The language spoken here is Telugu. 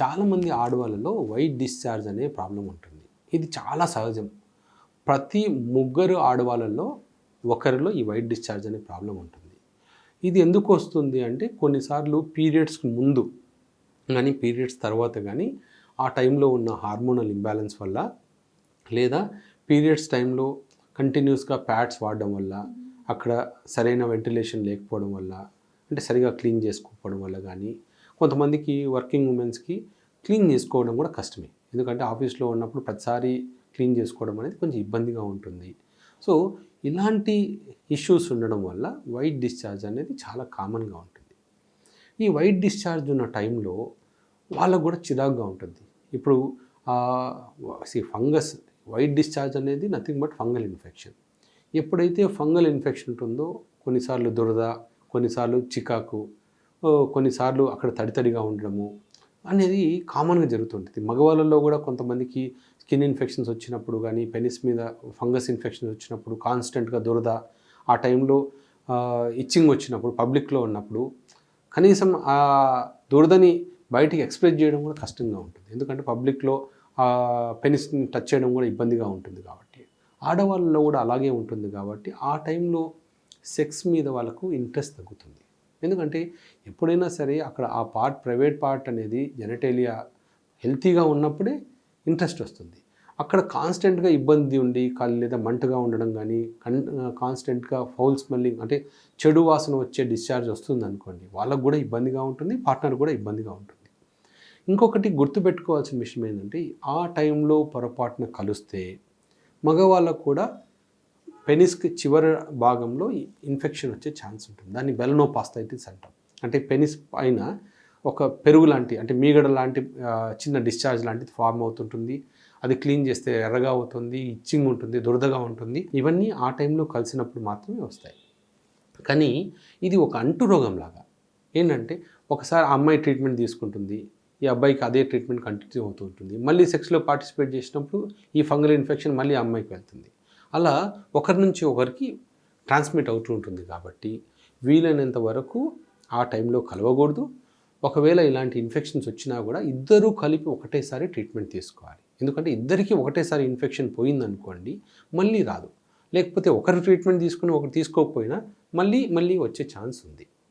చాలామంది ఆడవాళ్ళలో వైట్ డిశ్చార్జ్ అనే ప్రాబ్లం ఉంటుంది. ఇది చాలా సహజం. ప్రతి ముగ్గురు ఆడవాళ్ళలో ఒకరిలో ఈ వైట్ డిశ్చార్జ్ అనే ప్రాబ్లం ఉంటుంది. ఇది ఎందుకు వస్తుంది అంటే కొన్నిసార్లు పీరియడ్స్కి ముందు కానీ పీరియడ్స్ తర్వాత కానీ ఆ టైంలో ఉన్న హార్మోనల్ ఇంబ్యాలెన్స్ వల్ల లేదా పీరియడ్స్ టైంలో కంటిన్యూస్గా ప్యాడ్స్ వాడడం వల్ల అక్కడ సరైన వెంటిలేషన్ లేకపోవడం వల్ల అంటే సరిగా క్లీన్ చేసుకోకపోవడం వల్ల కానీ కొంతమందికి వర్కింగ్ ఉమెన్స్కి క్లీన్ చేసుకోవడం కూడా కష్టమే. ఎందుకంటే ఆఫీస్లో ఉన్నప్పుడు ప్రతిసారి క్లీన్ చేసుకోవడం అనేది కొంచెం ఇబ్బందిగా ఉంటుంది. సో ఇలాంటి ఇష్యూస్ ఉండడం వల్ల వైట్ డిశ్చార్జ్ అనేది చాలా కామన్గా ఉంటుంది. ఈ వైట్ డిశ్చార్జ్ ఉన్న టైంలో వాళ్ళకు కూడా చిరాగ్గా ఉంటుంది. ఇప్పుడు ఫంగస్ వైట్ డిశ్చార్జ్ అనేది నథింగ్ బట్ ఫంగల్ ఇన్ఫెక్షన్. ఎప్పుడైతే ఫంగల్ ఇన్ఫెక్షన్ ఉంటుందో కొన్నిసార్లు దురద కొన్నిసార్లు చికాకు కొన్నిసార్లు అక్కడ తడితడిగా ఉండడము అనేది కామన్గా జరుగుతుంటుంది. మగవాళ్ళలో కూడా కొంతమందికి స్కిన్ ఇన్ఫెక్షన్స్ వచ్చినప్పుడు కానీ పెనిస్ మీద ఫంగస్ ఇన్ఫెక్షన్స్ వచ్చినప్పుడు కాన్స్టెంట్గా దురద ఆ టైంలో ఇచ్చింగ్ వచ్చినప్పుడు పబ్లిక్లో ఉన్నప్పుడు కనీసం ఆ దురదని బయటికి ఎక్స్ప్రెస్ చేయడం కూడా కష్టంగా ఉంటుంది. ఎందుకంటే పబ్లిక్లో పెనిస్ని టచ్ చేయడం కూడా ఇబ్బందిగా ఉంటుంది కాబట్టి. ఆడవాళ్ళలో కూడా అలాగే ఉంటుంది కాబట్టి ఆ టైంలో సెక్స్ మీద వాళ్ళకు ఇంట్రెస్ట్ తగ్గుతుంది. ఎందుకంటే ఎప్పుడైనా సరే అక్కడ ఆ పార్ట్ ప్రైవేట్ పార్ట్ అనేది జెనటేలియా హెల్తీగా ఉన్నప్పుడే ఇంట్రెస్ట్ వస్తుంది. అక్కడ కాన్స్టెంట్గా ఇబ్బంది ఉండి కాళ్ళు లేదా మంటగా ఉండడం కానీ కన్ కాన్స్టెంట్గా ఫౌల్ స్మెల్లింగ్ అంటే చెడు వాసన వచ్చే డిశ్చార్జ్ వస్తుంది అనుకోండి వాళ్ళకు కూడా ఇబ్బందిగా ఉంటుంది పార్ట్నర్ కూడా ఇబ్బందిగా ఉంటుంది. ఇంకొకటి గుర్తుపెట్టుకోవాల్సిన విషయం ఏంటంటే ఆ టైంలో పొరపాటున కలిస్తే మగవాళ్ళకు కూడా పెనిస్కి చివరి భాగంలో ఇన్ఫెక్షన్ వచ్చే ఛాన్స్ ఉంటుంది. దాన్ని బెలనోపాస్థైటిస్ అంటాం. అంటే పెనిస్ పైన ఒక పెరుగు లాంటి అంటే మీగడ లాంటి చిన్న డిశ్చార్జ్ లాంటిది ఫామ్ అవుతుంటుంది. అది క్లీన్ చేస్తే ఎర్రగా అవుతుంది ఇచ్చింగ్ ఉంటుంది దురదగా ఉంటుంది. ఇవన్నీ ఆ టైంలో కలిసినప్పుడు మాత్రమే వస్తాయి. కానీ ఇది ఒక అంటు రోగం లాగా ఏంటంటే ఒకసారి ఆ అమ్మాయి ట్రీట్మెంట్ తీసుకుంటుంది. ఈ అబ్బాయికి అదే ట్రీట్మెంట్ కంటిన్యూ అవుతూ ఉంటుంది. మళ్ళీ సెక్స్లో పార్టిసిపేట్ చేసినప్పుడు ఈ ఫంగల్ ఇన్ఫెక్షన్ మళ్ళీ అమ్మాయికి వెళ్తుంది. అలా ఒకరి నుంచి ఒకరికి ట్రాన్స్మిట్ అవుతూ ఉంటుంది కాబట్టి వీలైనంత వరకు ఆ టైంలో కలవకూడదు. ఒకవేళ ఇలాంటి ఇన్ఫెక్షన్స్ వచ్చినా కూడా ఇద్దరూ కలిపి ఒకటేసారి ట్రీట్మెంట్ తీసుకోవాలి. ఎందుకంటే ఇద్దరికి ఒకటేసారి ఇన్ఫెక్షన్ పోయిందనుకోండి మళ్ళీ రాదు. లేకపోతే ఒకరు ట్రీట్మెంట్ తీసుకుని ఒకరు తీసుకోకపోయినా మళ్ళీ మళ్ళీ వచ్చే ఛాన్స్ ఉంది.